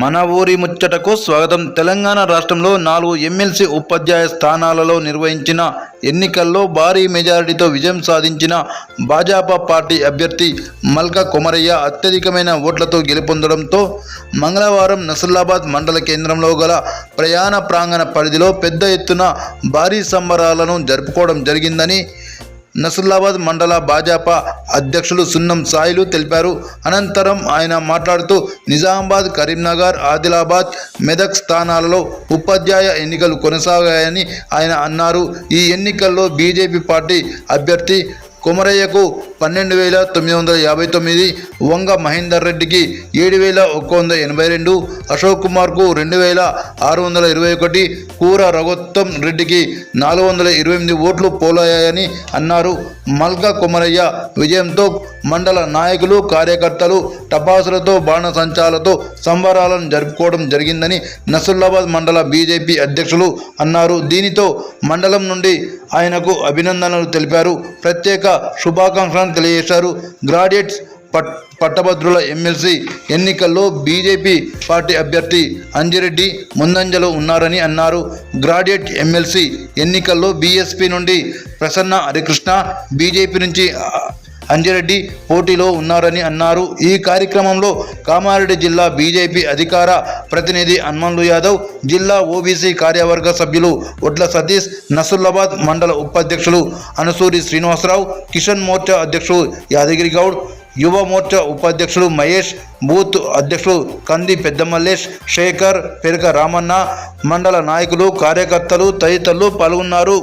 మన ఊరి ముచ్చటకు స్వాగతం. తెలంగాణ రాష్ట్రంలో నాలుగు ఎమ్మెల్సీ ఉపాధ్యాయ స్థానాలలో నిర్వహించిన ఎన్నికల్లో భారీ మెజారిటీతో విజయం సాధించిన భాజపా పార్టీ అభ్యర్థి మల్క కొమరయ్య అత్యధికమైన ఓట్లతో గెలుపొందడంతో మంగళవారం నసల్లాబాద్ మండల కేంద్రంలో గల ప్రయాణ ప్రాంగణ పరిధిలో పెద్ద ఎత్తున భారీ సంబరాలను జరుపుకోవడం జరిగిందని నసలాబాద్ మండల భాజపా అధ్యక్షులు సున్నం సాయిలు తెలిపారు. అనంతరం ఆయన మాట్లాడుతూ నిజామాబాద్ కరీంనగర్ ఆదిలాబాద్ మెదక్ స్థానాలలో ఉపాధ్యాయ ఎన్నికలు కొనసాగాయని ఆయన అన్నారు. ఈ ఎన్నికల్లో బీజేపీ పార్టీ అభ్యర్థి కొమరయ్యకు పన్నెండు వేల తొమ్మిది వందల యాభై తొమ్మిది వంగ మహేందర్ రెడ్డికి ఏడు వేల ఒక్క వంద ఎనభై రెండు అశోక్ కుమార్కు రెండు వేల ఆరు వందల ఇరవై ఒకటి కూర రఘోత్తం రెడ్డికి నాలుగు వందల ఇరవై ఎనిమిది ఓట్లు పోలయ్యాయని అన్నారు. మల్కా కొమరయ్య విజయంతో మండల నాయకులు కార్యకర్తలు టపాసులతో బాణసంచాలతో సంబరాలను జరుపుకోవడం జరిగిందని నసుల్లాబాద్ మండల బీజేపీ అధ్యక్షులు అన్నారు. దీనితో మండలం నుండి ఆయనకు అభినందనలు తెలిపారు. ప్రత్యేక శుభాకాంక్షలను తెలియజేశారు. గ్రాడ్యుయేట్స్ పట్ పట్టభద్రుల ఎమ్మెల్సీ ఎన్నికల్లో బీజేపీ పార్టీ అభ్యర్థి అంజిరెడ్డి ముందంజలో ఉన్నారని అన్నారు. గ్రాడ్యుయేట్ ఎమ్మెల్సీ ఎన్నికల్లో బీఎస్పీ నుండి ప్రసన్న హరికృష్ణ బీజేపీ నుంచి అంజిరెడ్డి పోటీలో ఉన్నారని అన్నారు. ఈ కార్యక్రమంలో కామారెడ్డి జిల్లా బీజేపీ అధికార ప్రతినిధి హనుమన్లు యాదవ్ జిల్లా ఓబీసీ కార్యవర్గ సభ్యులు ఒడ్ల సతీష్ నసుల్లాబాద్ మండల ఉపాధ్యక్షులు అనసూరి శ్రీనివాసరావు కిషన్ మోర్చా అధ్యక్షుడు యాదగిరి గౌడ్ యువ మోర్చా ఉపాధ్యక్షుడు మహేష్ బూత్ అధ్యక్షుడు కంది పెద్దమల్లేష్ శేఖర్ పెరక రామన్న మండల నాయకులు కార్యకర్తలు తదితరులు పాల్గొన్నారు.